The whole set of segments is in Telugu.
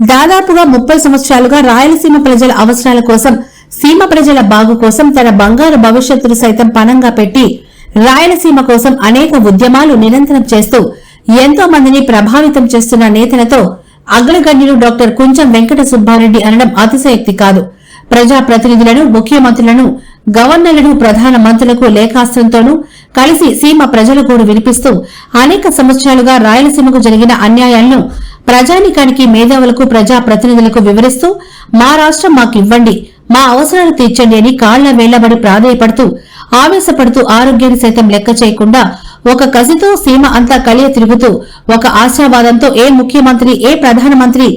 దాదాపుగా ముప్పై సంవత్సరాలుగా రాయలసీమ ప్రజల అవసరాల కోసం సీమ ప్రజల బాగు కోసం తన బంగారు భవిష్యత్తును సైతం పణంగా పెట్టి రాయలసీమ కోసం అనేక ఉద్యమాలు నిరంతరం చేస్తూ ఎంతో మందిని ప్రభావితం చేస్తున్న నేతలతో అగ్రగణ్యులు డాక్టర్ కుంచం వెంకట సుబ్బారెడ్డి అనడం అతిశయక్తి కాదు. ప్రజాప్రతినిధులను ముఖ్యమంత్రులను గవర్నర్లను ప్రధాన మంత్రులకు లేఖాస్త్రంతోనూ కలిసి సీమ ప్రజల గోడు వినిపిస్తూ అనేక సంవత్సరాలుగా రాయలసీమకు జరిగిన అన్యాయాలను ప్రజానికానికి మేధావులకు ప్రజాప్రతినిధులకు వివరిస్తూ మా రాష్ట్రం మాకివ్వండి మా అవసరాలు తీర్చండి అని కాళ్ళ వేళ్ళబడి ప్రాధేయపడుతూ ఆవేశపడుతూ ఆరోగ్యాన్ని సైతం లెక్క చేయకుండా ఒక కసితో సీమ అంతా కలియ తిరుగుతూ ఒక ఆశావాదంతో ఏ ముఖ్యమంత్రి ఏ ప్రధానమంత్రి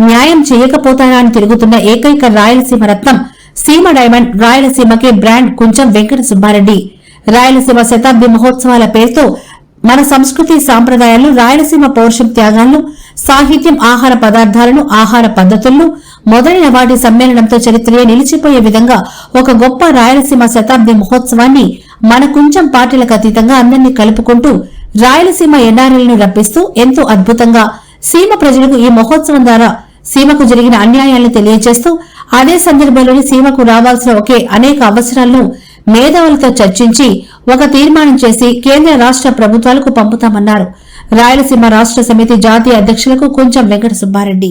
న్యాయం చేయకపోతారా అని తిరుగుతున్న ఏకైక రాయలసీమ రత్నం సీమ డైమండ్ రాయలసీమకే బ్రాండ్ కొంచెం వెంకట సుబ్బారెడ్డి. రాయలసీమ శతాబ్ది మహోత్సవాల పేరుతో మన సంస్కృతి సాంప్రదాయాలు రాయలసీమ పౌరుషం త్యాగాలను సాహిత్యం ఆహార పదార్థాలను ఆహార పద్ధతులను మొదలైన వాటి సమ్మేళనంతో చరిత్రయే నిలిచిపోయే విధంగా ఒక గొప్ప రాయలసీమ శతాబ్ది మహోత్సవాన్ని మన కొంచెం పార్టీలకు అతీతంగా అందరినీ కలుపుకుంటూ రాయలసీమ ఎన్ఆర్ఎల్ను రప్పిస్తూ ఎంతో అద్భుతంగా సీమ ప్రజలకు ఈ మహోత్సవం ద్వారా సీమకు జరిగిన అన్యాయాలను తెలియజేస్తూ అదే సందర్భంలోని సీమకు రావాల్సిన ఒకే అనేక అవసరాలను మేధావులతో చర్చించి ఒక తీర్మానం చేసి కేంద్ర రాష్ట్ర ప్రభుత్వాలకు పంపుతామన్నారు. రాయలసీమ రాష్ట్ర సమితి జాతీయ అధ్యక్షులకు కొంచెం వెంకట సుబ్బారెడ్డి.